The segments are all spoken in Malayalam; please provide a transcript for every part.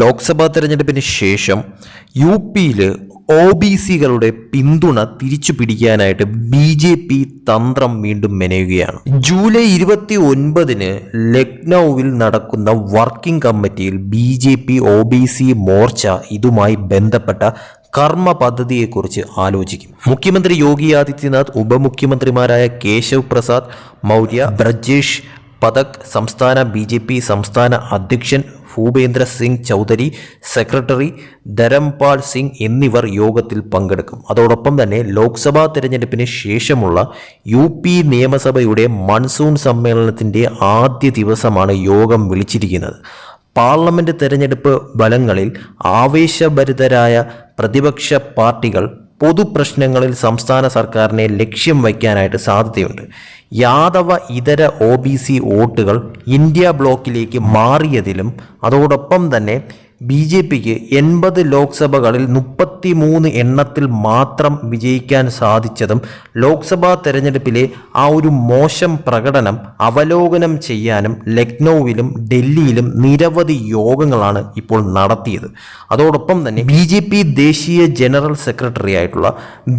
ലോക്സഭാ തെരഞ്ഞെടുപ്പിന് ശേഷം യു പിയിൽ ഒ ബി സികളുടെ പിന്തുണ തിരിച്ചു പിടിക്കാനായിട്ട് ബി ജെ പി തന്ത്രം വീണ്ടും മെനയുകയാണ്. ജൂലൈ ഇരുപത്തി ഒൻപതിന് ലക്നൌവിൽ നടക്കുന്ന വർക്കിംഗ് കമ്മിറ്റിയിൽ B J P O B C Morcha ഇതുമായി ബന്ധപ്പെട്ട കർമ്മ പദ്ധതിയെക്കുറിച്ച് ആലോചിക്കും. മുഖ്യമന്ത്രി യോഗി ആദിത്യനാഥ് ഉപമുഖ്യമന്ത്രിമാരായ കേശവ് പ്രസാദ് മൗര്യ ബ്രജേഷ് പതക് സംസ്ഥാന ബി ജെ പി സംസ്ഥാന അധ്യക്ഷൻ ഭൂപേന്ദ്ര സിംഗ് ചൗധരി സെക്രട്ടറി ധരംപാൽ സിംഗ് എന്നിവർ യോഗത്തിൽ പങ്കെടുക്കും. അതോടൊപ്പം തന്നെ ലോക്സഭാ തെരഞ്ഞെടുപ്പിന് ശേഷമുള്ള യു പി നിയമസഭയുടെ മൺസൂൺ സമ്മേളനത്തിന്റെ ആദ്യ ദിവസമാണ് യോഗം വിളിച്ചിരിക്കുന്നത്. പാർലമെന്റ് തെരഞ്ഞെടുപ്പ് ഫലങ്ങളിൽ ആവേശഭരിതരായ പ്രതിപക്ഷ പാർട്ടികൾ പൊതുപ്രശ്നങ്ങളിൽ സംസ്ഥാന സർക്കാരിനെ ലക്ഷ്യം വയ്ക്കാനായിട്ട് സാധ്യതയുണ്ട്. യാദവ ഇതര ഒ ബി സി വോട്ടുകൾ ഇന്ത്യ ബ്ലോക്കിലേക്ക് മാറിയതിലും അതോടൊപ്പം തന്നെ ബി ജെ പിക്ക് എൺപത് ലോക്സഭകളിൽ മുപ്പത്തി മൂന്ന് എണ്ണത്തിൽ മാത്രം വിജയിക്കാൻ സാധിച്ചതും ലോക്സഭാ തെരഞ്ഞെടുപ്പിലെ ആ ഒരു മോശം പ്രകടനം അവലോകനം ചെയ്യാനും ലക്നൌവിലും ഡൽഹിയിലും നിരവധി യോഗങ്ങളാണ് ഇപ്പോൾ നടത്തിയത്. അതോടൊപ്പം തന്നെ ബി ജെ പി ദേശീയ ജനറൽ സെക്രട്ടറി ആയിട്ടുള്ള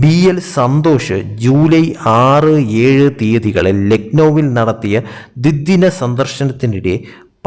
ബി എൽ സന്തോഷ് ജൂലൈ ആറ് ഏഴ് തീയതികളിൽ ലക്നൌവിൽ നടത്തിയ ദ്വിദിന സന്ദർശനത്തിനിടെ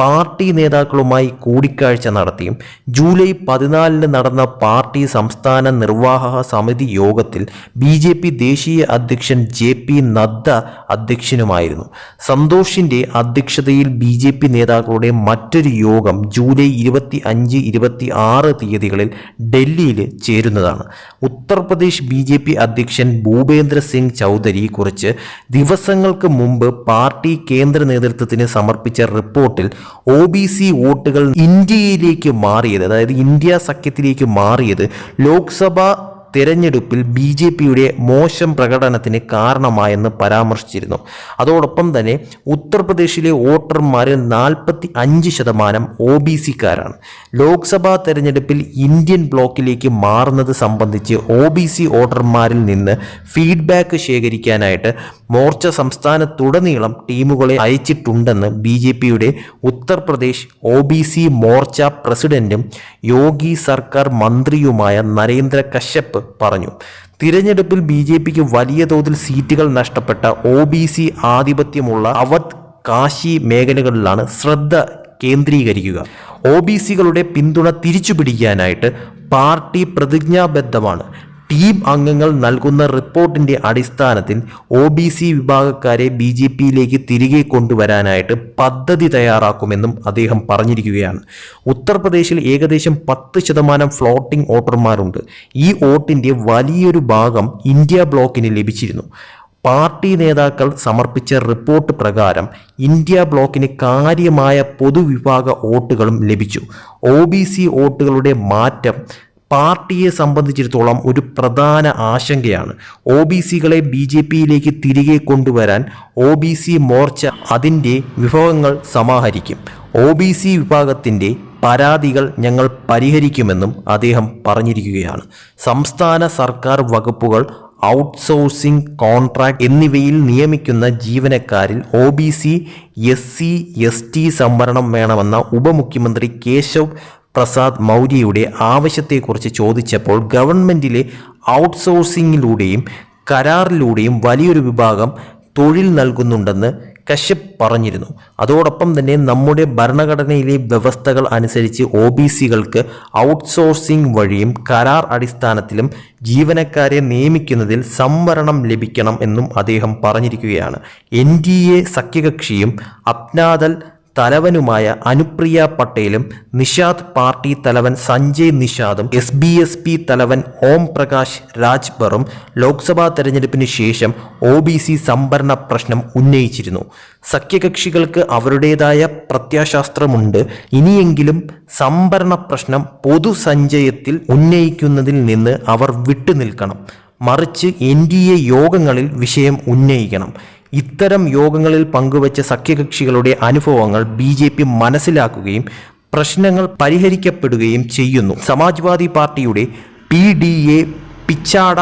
പാർട്ടി നേതാക്കളുമായി കൂടിക്കാഴ്ച നടത്തിയും ജൂലൈ പതിനാലിന് നടന്ന പാർട്ടി സംസ്ഥാന നിർവാഹക സമിതി യോഗത്തിൽ ബി ജെ പി ദേശീയ അധ്യക്ഷൻ ജെ പി നദ്ദ അധ്യക്ഷനുമായിരുന്നു. സന്തോഷിന്റെ അധ്യക്ഷതയിൽ ബി ജെ പി നേതാക്കളുടെ മറ്റൊരു യോഗം ജൂലൈ ഇരുപത്തി അഞ്ച് ഇരുപത്തി ആറ് തീയതികളിൽ ഡൽഹിയിൽ ചേരുന്നതാണ്. ഉത്തർപ്രദേശ് ബി ജെ പി അധ്യക്ഷൻ ഭൂപേന്ദ്ര സിംഗ് ചൗധരി കുറിച്ച് ദിവസങ്ങൾക്ക് മുമ്പ് പാർട്ടി കേന്ദ്ര നേതൃത്വത്തിന് സമർപ്പിച്ച റിപ്പോർട്ടിൽ ഒ ബി സി വോട്ടുകൾ ഇന്ത്യയിലേക്ക് മാറിയത് അതായത് ഇന്ത്യ സഖ്യത്തിലേക്ക് മാറിയത് ലോക്സഭാ തിരഞ്ഞെടുപ്പിൽ ബി ജെ പിയുടെ മോശം പ്രകടനത്തിന് കാരണമായെന്ന് പരാമർശിച്ചിരുന്നു. അതോടൊപ്പം തന്നെ ഉത്തർപ്രദേശിലെ വോട്ടർമാരിൽ നാൽപ്പത്തി അഞ്ച് ശതമാനം ഒ ബി സിക്കാരാണ് ലോക്സഭാ തെരഞ്ഞെടുപ്പിൽ ഇന്ത്യൻ ബ്ലോക്കിലേക്ക് മാറുന്നത് സംബന്ധിച്ച് ഒ ബി സി വോട്ടർമാരിൽ നിന്ന് ഫീഡ്ബാക്ക് ശേഖരിക്കാനായിട്ട് മോർച്ച സംസ്ഥാനത്തുടനീളം ടീമുകളെ അയച്ചിട്ടുണ്ടെന്ന് ബി ജെ പിയുടെ Uttar Pradesh O B C Morcha പ്രസിഡന്റും യോഗി സർക്കാർ മന്ത്രിയുമായ നരേന്ദ്ര കശ്യപ് പറഞ്ഞു. തിരഞ്ഞെടുപ്പിൽ ബി ജെ പിക്ക് വലിയ തോതിൽ സീറ്റുകൾ നഷ്ടപ്പെട്ട ഒ ബി സി ആധിപത്യമുള്ള അവധ് കാശി മേഖലകളിലാണ് ശ്രദ്ധ കേന്ദ്രീകരിക്കുക. ഒ ബി സികളുടെ പിന്തുണ തിരിച്ചുപിടിക്കാനായിട്ട് പാർട്ടി പ്രതിജ്ഞാബദ്ധമാണ്. ടീം അംഗങ്ങൾ നൽകുന്ന റിപ്പോർട്ടിന്റെ അടിസ്ഥാനത്തിൽ ഒ ബി സി വിഭാഗക്കാരെ ബി ജെ പിയിലേക്ക് തിരികെ കൊണ്ടുവരാനായിട്ട് പദ്ധതി തയ്യാറാക്കുമെന്നും അദ്ദേഹം പറഞ്ഞിരിക്കുകയാണ്. ഉത്തർപ്രദേശിൽ ഏകദേശം പത്ത് ശതമാനം ഫ്ലോട്ടിംഗ് വോട്ടർമാരുണ്ട്. ഈ വോട്ടിന്റെ വലിയൊരു ഭാഗം ഇന്ത്യ ബ്ലോക്കിന് ലഭിച്ചിരുന്നു. പാർട്ടി നേതാക്കൾ സമർപ്പിച്ച റിപ്പോർട്ട് പ്രകാരം ഇന്ത്യ ബ്ലോക്കിന് കാര്യമായ പൊതുവിഭാഗ വോട്ടുകളും ലഭിച്ചു. ഒ ബി സി വോട്ടുകളുടെ മാറ്റം പാർട്ടിയെ സംബന്ധിച്ചിടത്തോളം ഒരു പ്രധാന ആശങ്കയാണ്. ഒ ബി സികളെ ബി ജെ പിയിലേക്ക് തിരികെ കൊണ്ടുവരാൻ ഒ ബി സി മോർച്ച അതിന്റെ വിഭവങ്ങൾ സമാഹരിക്കും. ഒ ബി സി വിഭാഗത്തിന്റെ പരാതികൾ ഞങ്ങൾ പരിഹരിക്കുമെന്നും അദ്ദേഹം പറഞ്ഞിരിക്കുകയാണ്. സംസ്ഥാന സർക്കാർ വകുപ്പുകൾ ഔട്ട്സോഴ്സിംഗ് കോൺട്രാക്ട് എന്നിവയിൽ നിയമിക്കുന്ന ജീവനക്കാരിൽ O B C S C S T സംവരണം വേണമെന്ന ഉപമുഖ്യമന്ത്രി കേശവ് പ്രസാദ് മൗര്യയുടെ ആവശ്യത്തെക്കുറിച്ച് ചോദിച്ചപ്പോൾ ഗവൺമെന്റിലെ ഔട്ട്സോഴ്സിങ്ങിലൂടെയും കരാറിലൂടെയും വലിയൊരു വിഭാഗം തൊഴിൽ നൽകുന്നുണ്ടെന്ന് കശ്യപ് പറഞ്ഞിരുന്നു. അതോടൊപ്പം തന്നെ നമ്മുടെ ഭരണഘടനയിലെ വ്യവസ്ഥകൾ അനുസരിച്ച് ഒ ബി സികൾക്ക് ഔട്ട്സോഴ്സിംഗ് വഴിയും കരാർ അടിസ്ഥാനത്തിലും ജീവനക്കാരെ നിയമിക്കുന്നതിൽ സംവരണം ലഭിക്കണം എന്നും അദ്ദേഹം പറഞ്ഞിരിക്കുകയാണ്. എൻ ഡി എ സഖ്യകക്ഷിയും അപ്നാദൽ തലവനുമായ അനുപ്രിയ പട്ടേലും നിഷാദ് പാർട്ടി തലവൻ സഞ്ജയ് നിഷാദും എസ് ബി എസ് പി തലവൻ ഓം പ്രകാശ് രാജ്ബറും ലോക്സഭാ തെരഞ്ഞെടുപ്പിന് ശേഷം ഒ ബി സി സംവരണ പ്രശ്നം ഉന്നയിച്ചിരുന്നു. സഖ്യകക്ഷികൾക്ക് അവരുടേതായ പ്രത്യാശാസ്ത്രമുണ്ട് ഇനിയെങ്കിലും സംവരണ പ്രശ്നം പൊതുസഞ്ചയത്തിൽ ഉന്നയിക്കുന്നതിൽ നിന്ന് അവർ വിട്ടുനിൽക്കണം. മറിച്ച് എൻ ഡി എ യോഗങ്ങളിൽ വിഷയം ഉന്നയിക്കണം. ഇത്തരം യോഗങ്ങളിൽ പങ്കുവച്ച സഖ്യകക്ഷികളുടെ അനുഭവങ്ങൾ ബി ജെ പി മനസ്സിലാക്കുകയും പ്രശ്നങ്ങൾ പരിഹരിക്കപ്പെടുകയും ചെയ്യുന്നു. സമാജ്വാദി പാർട്ടിയുടെ പി ഡി എ പിച്ചാട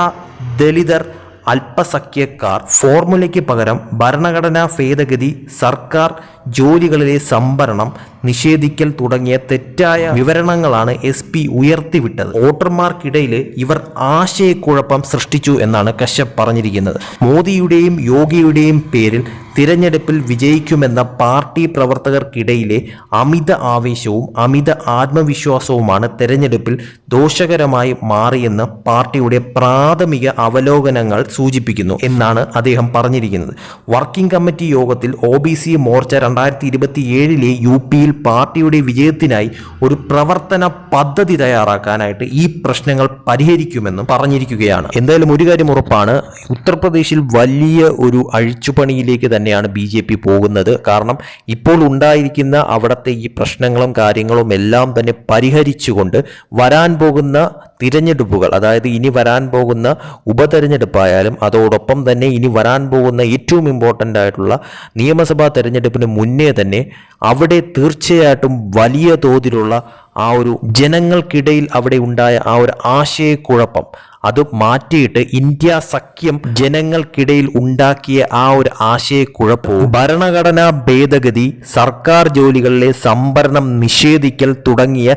ദലിതർ അല്പസഖ്യക്കാർ ഫോർമുലയ്ക്ക് പകരം ഭരണഘടനാ ഭേദഗതി സർക്കാർ ജോലികളിലെ സംഭരണം നിഷേധിക്കൽ തുടങ്ങിയ തെറ്റായ വിവരണങ്ങളാണ് എസ് പി ഉയർത്തിവിട്ടത്. വോട്ടർമാർക്കിടയിൽ ഇവർ ആശയക്കുഴപ്പം സൃഷ്ടിച്ചു എന്നാണ് കശ്യപ് പറഞ്ഞിരിക്കുന്നത്. മോദിയുടെയും യോഗിയുടെയും പേരിൽ തിരഞ്ഞെടുപ്പിൽ വിജയിക്കുമെന്ന പാർട്ടി പ്രവർത്തകർക്കിടയിലെ അമിത ആവേശവും അമിത ആത്മവിശ്വാസവുമാണ് തിരഞ്ഞെടുപ്പിൽ ദോഷകരമായി മാറിയെന്ന് പാർട്ടിയുടെ പ്രാഥമിക അവലോകനങ്ങൾ സൂചിപ്പിക്കുന്നു എന്നാണ് അദ്ദേഹം പറഞ്ഞിരിക്കുന്നത്. വർക്കിംഗ് കമ്മിറ്റി യോഗത്തിൽ ഒ ബി സി മോർച്ച രണ്ടായിരത്തി ഇരുപത്തി ഏഴിലെ യു പിയിൽ പാർട്ടിയുടെ വിജയത്തിനായി ഒരു പ്രവർത്തന പദ്ധതി തയ്യാറാക്കാനായിട്ട് ഈ പ്രശ്നങ്ങൾ പരിഹരിക്കുമെന്നും പറഞ്ഞിരിക്കുകയാണ്. എന്തായാലും ഒരു കാര്യം ഉറപ്പാണ് ഉത്തർപ്രദേശിൽ വലിയ ഒരു അഴിച്ചുപണിയിലേക്ക് തന്നെയാണ് ബി ജെ പി പോകുന്നത്. കാരണം ഇപ്പോൾ ഉണ്ടായിരിക്കുന്ന അവിടുത്തെ ഈ പ്രശ്നങ്ങളും കാര്യങ്ങളും എല്ലാം തന്നെ പരിഹരിച്ചുകൊണ്ട് വരാൻ പോകുന്ന തിരഞ്ഞെടുപ്പുകൾ അതായത് ഇനി വരാൻ പോകുന്ന ഉപതെരഞ്ഞെടുപ്പായാലും അതോടൊപ്പം തന്നെ ഇനി വരാൻ പോകുന്ന ഏറ്റവും ഇമ്പോർട്ടന്റ് ആയിട്ടുള്ള നിയമസഭാ തെരഞ്ഞെടുപ്പിന് മുന്നേ തന്നെ അവിടെ തീർച്ചയായിട്ടും വലിയ തോതിലുള്ള ആ ഒരു ജനങ്ങൾക്കിടയിൽ അവിടെ ഉണ്ടായ ആ ഒരു ആശയക്കുഴപ്പം അത് മാറ്റിയിട്ട് ഇന്ത്യ സഖ്യം ജനങ്ങൾക്കിടയിൽ ഉണ്ടാക്കിയ ആ ഒരു ആശയക്കുഴപ്പവും ഭരണഘടനാ ഭേദഗതി സർക്കാർ ജോലികളിലെ സംഭരണം നിഷേധിക്കൽ തുടങ്ങിയ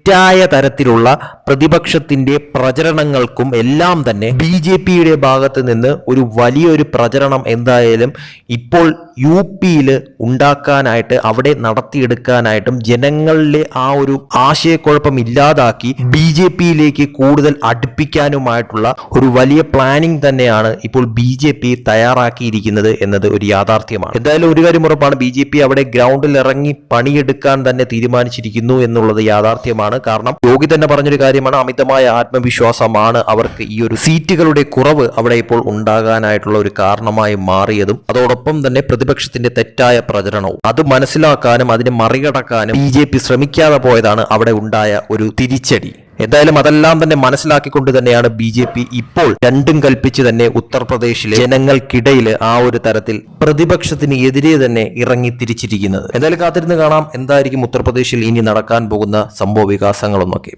തെറ്റായ തരത്തിലുള്ള പ്രതിപക്ഷത്തിന്റെ പ്രചരണങ്ങൾക്കും എല്ലാം തന്നെ ബി ജെ പിയുടെ ഭാഗത്ത് നിന്ന് ഒരു വലിയൊരു പ്രചരണം എന്തായാലും ഇപ്പോൾ യു പിയിൽ ഉണ്ടാക്കാനായിട്ട് അവിടെ നടത്തിയെടുക്കാനായിട്ടും ജനങ്ങളിലെ ആ ഒരു ആശയക്കുഴപ്പം ഇല്ലാതാക്കി ബി ജെ പിയിലേക്ക് കൂടുതൽ അടുപ്പിക്കാനുമായിട്ടുള്ള ഒരു വലിയ പ്ലാനിംഗ് തന്നെയാണ് ഇപ്പോൾ ബി ജെ പി തയ്യാറാക്കിയിരിക്കുന്നത് എന്നത് ഒരു യാഥാർത്ഥ്യമാണ്. എന്തായാലും ഒരു കാര്യം ഉറപ്പാണ് ബി ജെ പി അവിടെ ഗ്രൗണ്ടിൽ ഇറങ്ങി പണിയെടുക്കാൻ തന്നെ തീരുമാനിച്ചിരിക്കുന്നു എന്നുള്ളത് യാഥാർത്ഥ്യമാണ്. കാരണം യോഗി തന്നെ പറഞ്ഞൊരു കാര്യമാണ് അമിതമായ ആത്മവിശ്വാസമാണ് അവർക്ക് ഈ ഒരു സീറ്റുകളുടെ കുറവ് അവിടെ ഇപ്പോൾ ഉണ്ടാകാനായിട്ടുള്ള ഒരു കാരണമായി മാറിയതും അതോടൊപ്പം തന്നെ പ്രതിപക്ഷത്തിന്റെ തെറ്റായ പ്രചരണവും. അത് മനസ്സിലാക്കാനും അതിനെ മറികടക്കാനും ബി ജെ പി ശ്രമിക്കാതെ പോയതാണ് അവിടെ ഉണ്ടായ ഒരു തിരിച്ചടി. എന്തായാലും അതെല്ലാം തന്നെ മനസ്സിലാക്കിക്കൊണ്ട് തന്നെയാണ് ബി ജെ പി ഇപ്പോൾ രണ്ടും കൽപ്പിച്ച് തന്നെ ഉത്തർപ്രദേശിലെ ജനങ്ങൾക്കിടയിൽ ആ ഒരു തരത്തിൽ പ്രതിപക്ഷത്തിന് എതിരെ തന്നെ ഇറങ്ങി തിരിച്ചിരിക്കുന്നത്. എന്തായാലും കാത്തിരുന്ന് കാണാം. എന്തായിരിക്കും ഉത്തർപ്രദേശിൽ ഇനി നടക്കാൻ പോകുന്ന സംഭവ വികാസങ്ങളൊന്നൊക്കെ.